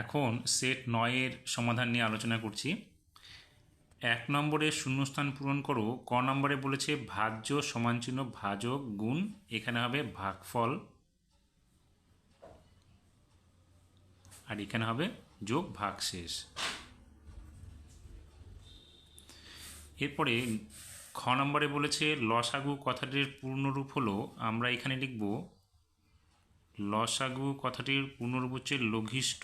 এখন সেট নয়ের সমাধান নিয়ে আলোচনা করছি। এক নম্বরে শূন্যস্থান পূরণ করো, ক নম্বরে বলেছে ভাজ্য সমান চিহ্ন ভাজক গুণ, এখানে হবে ভাগফল। আর এখানে হবে যোগ ভাগশেষ। এরপরে খ নম্বরে বলেছে লসাগু কথাটির পূর্ণরূপ হলো, আমরা এখানে লিখব, লসাগু কথাটির পূর্ণরূপ হচ্ছে লঘিষ্ঠ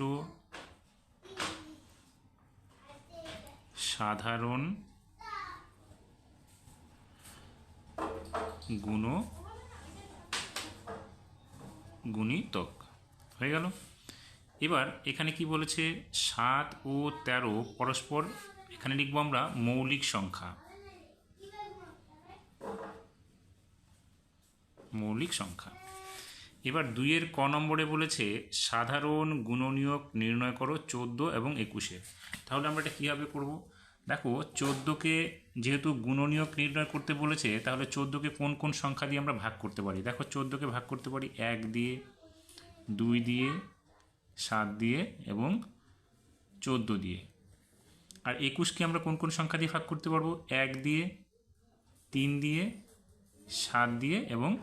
সাধারণ গুণ গুণিতক। হয়ে গেল। এবার এখানে কি বলেছে? সাত ও তেরো পরস্পর, এখানে লিখব আমরা মৌলিক সংখ্যা। মৌলিক সংখ্যা। এবার দুইয়ের ক নম্বরে বলেছে, সাধারণ গুণনীয়ক নির্ণয় করো, চোদ্দ এবং একুশে। তাহলে আমরা এটা কীভাবে করব? দেখো, চোদ্দোকে যেহেতু গুণনীয়ক নির্ণয় করতে বলেছে, তাহলে চোদ্দোকে কোন কোন সংখ্যা দিয়ে আমরা ভাগ করতে পারি? দেখো, চোদ্দোকে ভাগ করতে পারি এক দিয়ে, দুই দিয়ে, সাত দিয়ে এবং চোদ্দ দিয়ে। আর একুশকে আমরা কোন কোন সংখ্যা দিয়ে ভাগ করতে পারব? এক দিয়ে, তিন দিয়ে, সাত দিয়ে এবং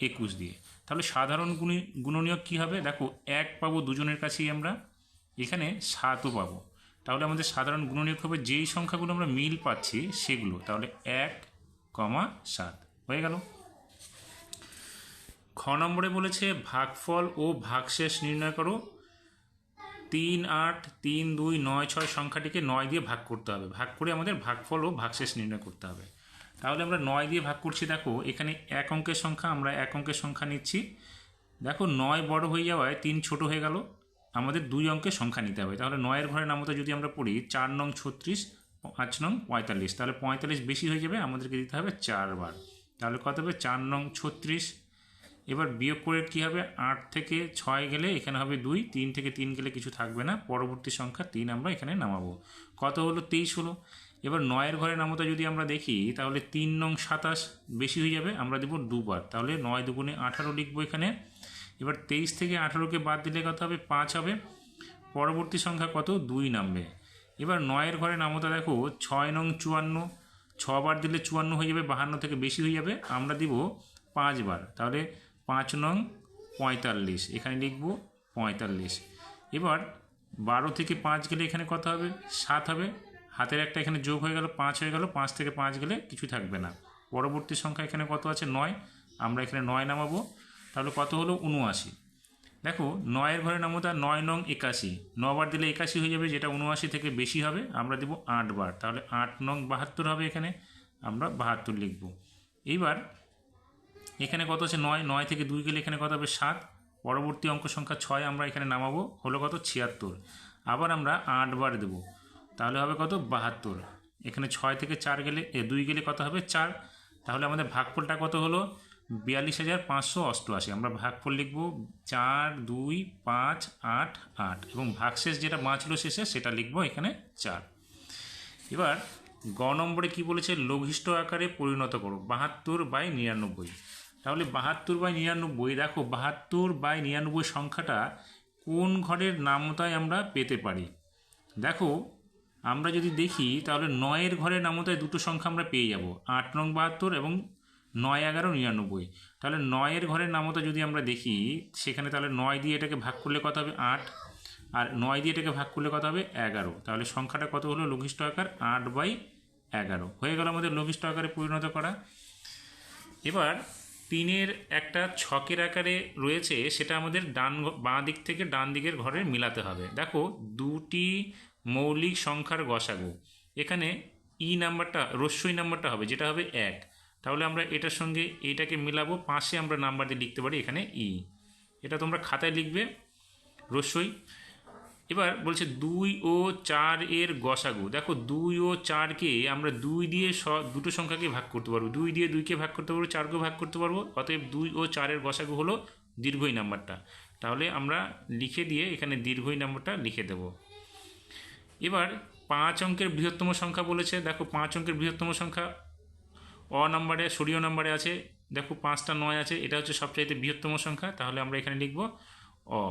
একুশ দিয়ে। তাহলে সাধারণ গুণী গুণনীয়ক কী হবে? দেখো, এক পাবো দুজনের কাছেই আমরা, এখানে সাতও পাবো। তাহলে আমাদের সাধারণ গুণনীয়ক হবে যেই সংখ্যাগুলো আমরা মিল পাচ্ছি সেগুলো। তাহলে এক, কমা সাত। হয়ে গেল। খ নম্বরে বলেছে ভাগফল ও ভাগশেষ নির্ণয় করো। তিন আট, তিন দুই, নয় ছয় সংখ্যাটিকে নয় দিয়ে ভাগ করতে হবে। ভাগ করে আমাদের ভাগফল ও ভাগশেষ নির্ণয় করতে হবে। তাহলে আমরা নয় দিয়ে ভাগ করছি, দেখো, এখানে এক অঙ্কের সংখ্যা, আমরা এক অঙ্কের সংখ্যা নিচ্ছি। দেখো, নয় বড় হয়ে যাওয়ায় তিন ছোট হয়ে গেল। আমাদের দুই অঙ্কের সংখ্যা নিতে হবে। তাহলে নয়ের ঘরের নামতা যদি আমরা পড়ি, চার নং ছত্রিশ, পাঁচ নং পঁয়তাল্লিশ। তাহলে পঁয়তাল্লিশ বেশি হয়ে যাবে, আমাদেরকে দিতে হবে চারবার তাহলে কত হবে? চার নং ছত্রিশ। এবার বিয়োগ করে কী হবে? আট থেকে ছয় গেলে এখানে হবে দুই, তিন থেকে তিন গেলে কিছু থাকবে না। পরবর্তী সংখ্যা তিন আমরা এখানে নামাবো। কত হলো? তেইশ হলো। এবার নয়ের ঘরের নামতা যদি আমরা দেখি, তাহলে তিন নং সাতাশ বেশি হয়ে যাবে, আমরা দেবো দুবার। তাহলে নয় দুগুণে আঠারো লিখব এখানে। এবার তেইশ থেকে আঠারোকে বাদ দিলে কত হবে? পাঁচ হবে। পরবর্তী সংখ্যা কত? দুই নামবে। এবার নয়ের ঘরে নামতা দেখো, ছয় নং চুয়ান্ন। ছবার দিলে চুয়ান্ন হয়ে যাবে, বাহান্ন থেকে বেশি হয়ে যাবে। আমরা দিব পাঁচবার তাহলে পাঁচ নং পঁয়তাল্লিশ। এখানে লিখব পঁয়তাল্লিশ। এবার বারো থেকে পাঁচ গেলে এখানে কত হবে? সাত হবে। হাতের একটা এখানে যোগ হয়ে গেল, পাঁচ হয়ে গেল, পাঁচ থেকে পাঁচ গেলে কিছু থাকবে না। পরবর্তী সংখ্যা এখানে কত আছে? নয়। আমরা এখানে নয় নামাবো। তাহলে কত হলো? উনআশি দেখো, নয়ের ঘরে নামতা নয় নং একাশি। নবার দিলে একাশি হয়ে যাবে, যেটা উনআশি থেকে বেশি হবে, আমরা দেবো আটবার তাহলে আট নং বাহাত্তর হবে এখানে, আমরা বাহাত্তর লিখব। এইবার এখানে কত আছে? নয় নয় থেকে দুই গেলে এখানে কত হবে? সাত। পরবর্তী অঙ্ক সংখ্যা ছয় আমরা এখানে নামাবো, হলো কত? ছিয়াত্তর। আবার আমরা আটবার দেবো। তাহলে হবে কত? বাহাত্তর। এখানে ছয় থেকে চার গেলে দুই গেলে কত হবে? চার। তাহলে আমাদের ভাগফলটা কত হলো? বিয়াল্লিশ হাজার পাঁচশো অষ্টআশি। আমরা ভাগফল লিখব চার, দুই, পাঁচ, আট আট। এবং ভাগশেষ যেটা বাঁচলো শেষে, সেটা লিখব এখানে চার। এবার গ নম্বরে কি বলেছে? লঘিষ্ঠ আকারে পরিণত করো, বাহাত্তর বাই নিরানব্বই। তাহলে বাহাত্তর বাই নিরানব্বই, দেখো বাহাত্তর বাই নিরানব্বই সংখ্যাটা কোন ঘরের নামতায় আমরা পেতে পারি? দেখো, আমরা যদি দেখি, তাহলে নয়ের ঘরের নামতায় দুটো সংখ্যা আমরা পেয়ে যাব, আট নং বাহাত্তর এবং নয় এগারো নিরানব্বই। তাহলে নয়ের ঘরের নামতা যদি আমরা দেখি, সেখানে তাহলে নয় দিয়ে এটাকে ভাগ করলে কত হবে? আট। আর নয় দিয়ে এটাকে ভাগ করলে কত হবে? এগারো। তাহলে সংখ্যাটা কত হলো? লঘিষ্ঠ আকার আট বাই এগারো। হয়ে গেল আমাদের লঘিষ্ঠ আকারে পরিণত করা। এবার তিনের একটা ছকের আকারে রয়েছে, সেটা আমাদের ডান বাঁ দিক থেকে ডান দিকের ঘরে মিলাতে হবে। দেখো, দুটি মৌলিক সংখ্যার গসাগু। এখানে ই নাম্বারটা, রস্যই নাম্বারটা হবে, যেটা হবে এক। তাহলে আমরা এটার সঙ্গে এইটাকে মিলাবো, পাশে আমরা নাম্বার দিয়ে লিখতে পারি এখানে ই এটা তোমরা খাতায় লিখবে, রস্যই। এবার বলছে দুই ও চার এর গসাগু। দেখো দুই ও চারকে আমরা দুই দিয়ে স, দুটো সংখ্যাকে ভাগ করতে পারব। দুই দিয়ে দুইকে ভাগ করতে পারব চারকে ভাগ করতে পারব। অতএব দুই ও চারের গসাগু হলো দীর্ঘই নাম্বারটা। তাহলে আমরা লিখে দিয়ে এখানে দীর্ঘই নাম্বারটা লিখে দেব। এবার পাঁচ অঙ্কের বৃহত্তম সংখ্যা বলেছে। দেখো পাঁচ অঙ্কের বৃহত্তম সংখ্যা অ নাম্বারে, সূর্য নাম্বারে আছে। দেখো পাঁচটা নয় আছে, এটা হচ্ছে সবচাইতে বৃহত্তম সংখ্যা, তাহলে আমরা এখানে লিখব অ।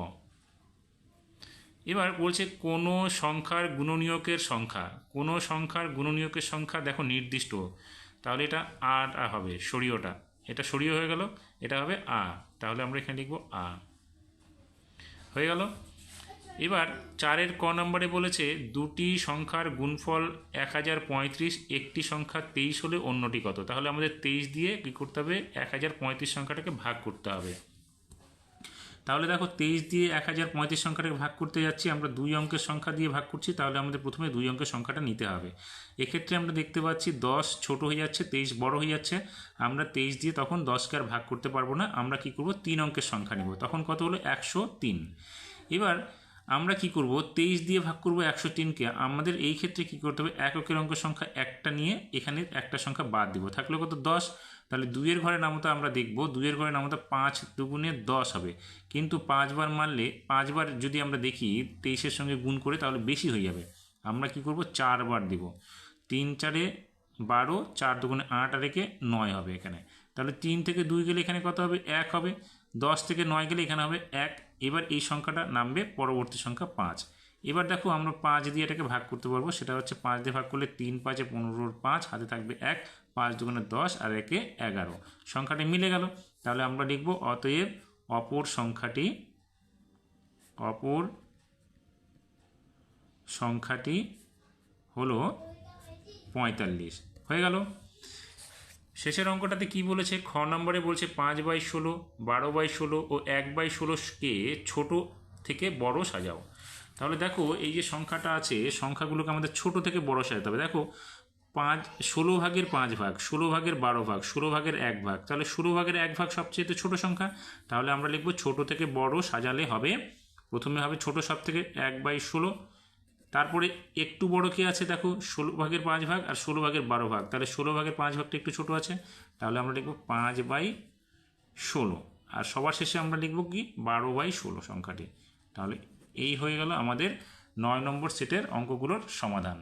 এবার বলছে কোনো সংখ্যার গুণনীয়কের সংখ্যা। কোনো সংখ্যার গুণনীয়কের সংখ্যা দেখো নির্দিষ্ট। তাহলে এটা আর আ হবে, সরিয়টা। এটা সরিয় হয়ে গেল, এটা হবে আ তাহলে আমরা এখানে লিখব আ হয়ে গেল? এবার চারের ক নম্বরে বলেছে, দুটি সংখ্যার গুণফল এক হাজার পঁয়ত্রিশ, একটি সংখ্যা তেইশ হলে অন্যটি কত? তাহলে আমাদের তেইশ দিয়ে কী করতে হবে? এক হাজার পঁয়ত্রিশ সংখ্যাটাকে ভাগ করতে হবে। তাহলে দেখো, তেইশ দিয়ে এক হাজার পঁয়ত্রিশ সংখ্যাটাকে ভাগ করতে যাচ্ছি, আমরা দুই অঙ্কের সংখ্যা দিয়ে ভাগ করছি, তাহলে আমাদের প্রথমে দুই অঙ্কের সংখ্যাটা নিতে হবে। এক্ষেত্রে আমরা দেখতে পাচ্ছি, দশ ছোট হয়ে যাচ্ছে, তেইশ বড় হয়ে যাচ্ছে, আমরা তেইশ দিয়ে তখন দশকে আর ভাগ করতে পারব না, আমরা কি করব? তিন অঙ্কের সংখ্যা নেব। তখন কত হলো? একশো তিন। এবার আমরা কি করব? তেইশ দিয়ে ভাগ করব একশো তিনকে। আমাদের এই ক্ষেত্রে কি করতে হবে? এককের অঙ্কের সংখ্যা একটা নিয়ে এখানে একটা সংখ্যা বাদ দিব। থাকলে কত? দশ। তাহলে দুইয়ের ঘরে নামতা আমরা দেখব। দুইয়ের ঘরে নামতা পাঁচ দুগুণে দশ হবে। কিন্তু পাঁচবার মারলে, পাঁচবার যদি আমরা দেখি তেইশের সঙ্গে গুণ করে, তাহলে বেশি হয়ে যাবে। আমরা কি করব? চারবার দিব। তিন চারে বারো, চার দুগুণে আট আর একে নয় হবে এখানে। তাহলে তিন থেকে দুই গেলে এখানে কত হবে? এক হবে। দশ থেকে নয় গেলে এখানে হবে এক। এবার এই সংখ্যাটা নামবে পরবর্তী সংখ্যা পাঁচ। এবার দেখো আমরা পাঁচ দিয়ে এটাকে ভাগ করতে পারব, সেটা হচ্ছে পাঁচ দিয়ে ভাগ করলে তিন, পাঁচে পনেরোর পাঁচ, হাতে থাকবে এক, পাঁচ দুগুণে দশ আর একে এগারো। সংখ্যাটি মিলে গেল। তাহলে আমরা লিখব অতএব অপর সংখ্যাটি অপর সংখ্যাটি হলো পঁয়তাল্লিশ। হয়ে গেল? শেষের অঙ্কটাতে কি বলেছে? খ নম্বরে বলছে পাঁচ বাই ষোলো, বারো বাই ষোলো ও এক বাই ষোলোকে ছোটো থেকে বড় সাজাও। তাহলে দেখো, এই যে সংখ্যাটা আছে, সংখ্যাগুলোকে আমাদের ছোট থেকে বড় সাজাতে হবে। দেখো, পাঁচ, ষোলো ভাগের পাঁচ ভাগ, ষোলো ভাগের বারো ভাগ, ষোলো ভাগের এক ভাগ। তাহলে ষোলো ভাগের এক ভাগ সবচেয়ে ছোট সংখ্যা। তাহলে আমরা লিখব ছোট থেকে বড় সাজালে হবে, প্রথমে হবে ছোট সব থেকে এক বাই ষোলো তারপরে একটু বড় কে আছে দেখো, ষোলো ভাগের পাঁচ ভাগ আর ষোলো ভাগের বারো ভাগ। তাহলে ষোলো ভাগের পাঁচ ভাগটা একটু ছোটো আছে, তাহলে আমরা লিখব পাঁচ বাই ষোলো। আর সবার শেষে আমরা লিখব কি? বারো বাই ষোলো সংখ্যাটি। তাহলে এই হয়ে গেল আমাদের নয় নম্বর সেটের অঙ্কগুলোর সমাধান।